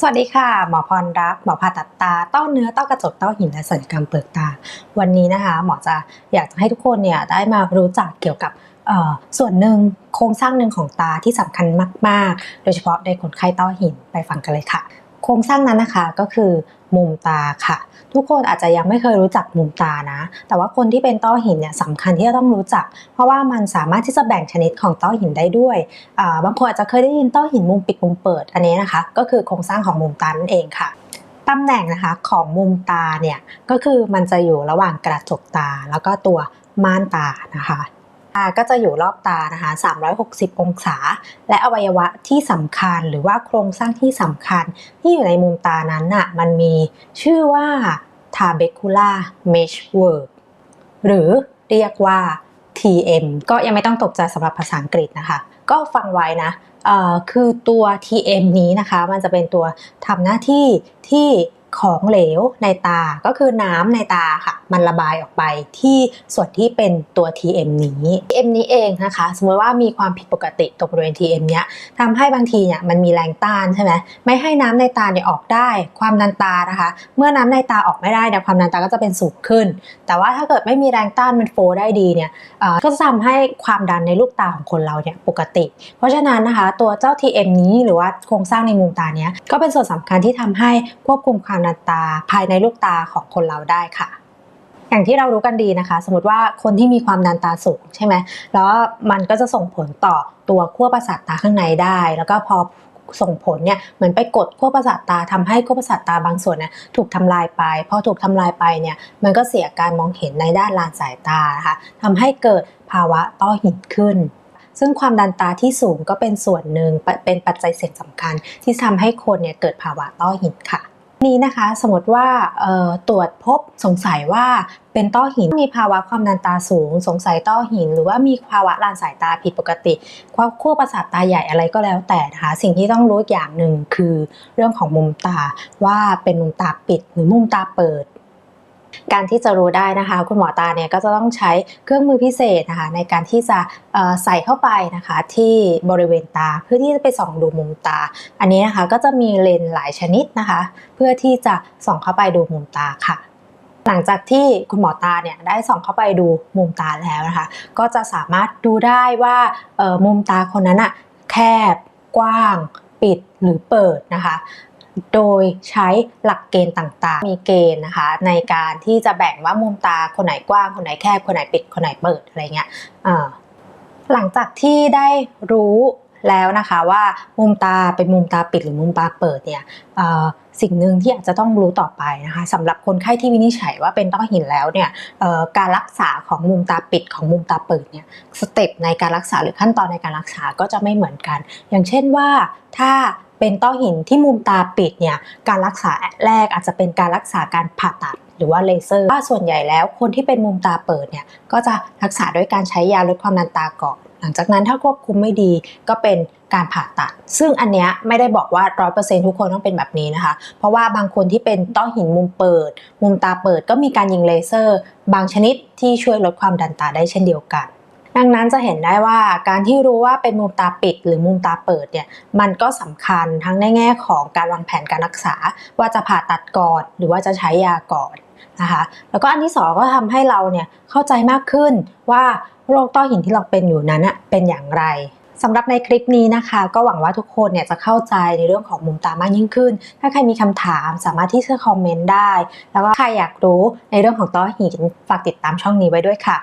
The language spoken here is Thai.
สวัสดีค่ะหมอพรรักหมอผ่าตัดตาต้อเนื้อต้อกระจกต้อหินและศัลยกรรมเปลือกตา วันนี้นะคะ หมอจะอยากจะให้ทุกคนเนี่ยได้มารู้จักเกี่ยวกับส่วนหนึ่งโครงสร้างหนึ่งของตาที่สำคัญมาก ๆ โดยเฉพาะในคนไข้ต้อหินไปฟังกันเลยค่ะ โครงสร้างนั้นนะคะก็คือมุมตาค่ะ ทุกคนอาจจะยังไม่เคยรู้จักมุมตานะ แต่ว่าคนที่เป็นต้อหินเนี่ยสำคัญที่จะต้องรู้จัก เพราะว่ามันสามารถที่จะแบ่งชนิดของต้อหินได้ด้วยาบางคนอาจจะเคยได้ยินต้อหินมุมปิดมุมเปิดอันนี้นะคะ ก็คือโครงสร้างของมุมตานั่นเองค่ะตำแหน่งนะคะของมุมตาเนี่ยก็คือมันจะอยู่ระหว่างกระจกตาแล้วก็ตัวม่านตานะคะ ตาก็จะอยู่รอบตานะคะ 360 องศา และอวัยวะที่สำคัญหรือว่าโครงสร้างที่สำคัญ ที่อยู่ในมุมตานั้นน่ะมันมีชื่อว่า trabecula meshwork หรือเรียกว่า TM ก็ยังไม่ต้องตกใจสำหรับภาษาอังกฤษนะคะ ก็ฟังไว้นะคือตัว TM นี้นะคะ มันจะเป็นตัวทำหน้าที่ที่ ของเหลวในตาก็คือน้ำในตาค่ะ มันระบายออกไปที่ส่วนที่เป็นตัว TM นี้ TM นี้เองนะคะ สมมติว่ามีความผิดปกติตรงบริเวณ TM เนี้ยทำให้บางทีเนี่ยมันมีแรงต้านใช่ไหมไม่ให้น้ำในตาเนี่ยออกได้ ความดันตานะคะ เมื่อน้ำในตาออกไม่ได้เนี่ยความดันตาก็จะเป็นสูงขึ้น แต่ว่าถ้าเกิดไม่มีแรงต้านมันโฟลได้ดีเนี่ยก็จะทำให้ความดันในลูกตาของคนเราเนี่ยปกติ เพราะฉะนั้นนะคะ ตัวเจ้า TM นี้หรือว่าโครงสร้างในมุมตาเนี้ยก็เป็นส่วนสำคัญที่ทำให้ควบคุมความนตาภายในลูกตาของคนเราได้ค่ะ อย่างที่เรารู้กันดีนะคะ สมมติว่าคนที่มีความดันตาสูงใช่ไหมแล้วมันก็จะส่งผลต่อตัวขั้วประสาทตาข้างในได้ แล้วก็พอส่งผลเนี่ยเหมือนไปกดขั้วประสาทตาทำให้ขั้วประสาทตาบางส่วนเนี่ยถูกทำลายไปพอถูกทำลายไปเนี่ยมันก็เสียการมองเห็นในด้านลานสายตานะคะทำให้เกิดภาวะต้อหินขึ้น ซึ่งความดันตาที่สูงก็เป็นส่วนหนึ่งเป็นปัจจัยเสี่ยงสำคัญที่ทำให้คนเนี่ยเกิดภาวะต้อหินค่ะ นี้นะคะสมมติว่าตรวจพบสงสัยว่าเป็นต้อหินมีภาวะความดันตาสูง สงสัยต้อหิน หรือว่ามีภาวะลานสายตาผิดปกติ ความขั้วประสาทตาใหญ่อะไรก็แล้วแต่นะคะสิ่งที่ต้องรู้อย่างหนึ่งคือเรื่องของมุมตาว่าเป็นมุมตาปิดหรือมุมตาเปิด การที่จะรู้ได้นะคะ คุณหมอตาเนี่ยก็จะต้องใช้เครื่องมือพิเศษนะคะ ในการที่จะใส่เข้าไปนะคะที่บริเวณตาเพื่อที่จะไปส่องดูมุมตา อันนี้นะคะก็จะมีเลนส์หลายชนิดนะคะ เพื่อที่จะส่องเข้าไปดูมุมตาค่ะหลังจากที่คุณหมอตาเนี่ยได้ส่องเข้าไปดูมุมตาแล้วนะคะ ก็จะสามารถดูได้ว่ามุมตาคนนั้นอะแคบกว้าง ปิดหรือเปิดนะคะ โดยใช้หลักเกณฑ์ต่างๆ มีเกณฑ์นะคะ ในการที่จะแบ่งว่ามุมตาคนไหนกว้าง คนไหนแคบ คนไหนปิด คนไหนเปิดอะไรเงี้ยหลังจากที่ได้รู้แล้วนะคะว่ามุมตาเป็นมุมตาปิดหรือมุมตาเปิดเนี่ยสิ่งหนึ่งที่อาจจะต้องรู้ต่อไปนะคะสำหรับคนไข้ที่วินิจฉัยว่าเป็นต้อหินแล้วเนี่ยการรักษาของมุมตาปิดของมุมตาเปิดเนี่ยสเต็ปในการรักษาหรือขั้นตอนในการรักษาก็จะไม่เหมือนกัน อย่างเช่นว่าถ้า เป็นต้อหินที่มุมตาปิดเนี่ยการรักษาแรกอาจจะเป็นการรักษาการผ่าตัดหรือว่าเลเซอร์ว่าส่วนใหญ่แล้วคนที่เป็นมุมตาเปิดเนี่ยก็จะรักษาด้วยการใช้ยาลดความดันตาก่อนหลังจากนั้นถ้าควบคุมไม่ดีก็เป็นการผ่าตัด ซึ่งอันเนี้ยไม่ได้บอกว่า 100%ทุกคนต้องเป็นแบบนี้นะคะ เพราะว่าบางคนที่เป็นต้อหินมุมเปิด มุมตาเปิดก็มีการยิงเลเซอร์ บางชนิดที่ช่วยลดความดันตาได้เช่นเดียวกัน ดังนั้นจะเห็นได้ว่าการที่รู้ว่าเป็นมุมตาปิดหรือมุมตาเปิดเนี่ยมันก็สำคัญทั้งในแง่ของการวางแผนการรักษา ว่าจะผ่าตัดก่อนหรือว่าจะใช้ยาก่อนนะคะแล้วก็อันที่สองก็ทำให้เราเนี่ยเข้าใจมากขึ้นว่าโรคต้อหินที่เราเป็นอยู่นั้นเป็นอย่างไรสำหรับในคลิปนี้นะคะ ก็หวังว่าทุกคนเนี่ยจะเข้าใจในเรื่องของมุมตามากยิ่งขึ้น ถ้าใครมีคำถามสามารถที่จะคอมเมนต์ได้ แล้วก็ใครอยากรู้ในเรื่องของต้อหินฝากติดตามช่องนี้ไว้ด้วยค่ะ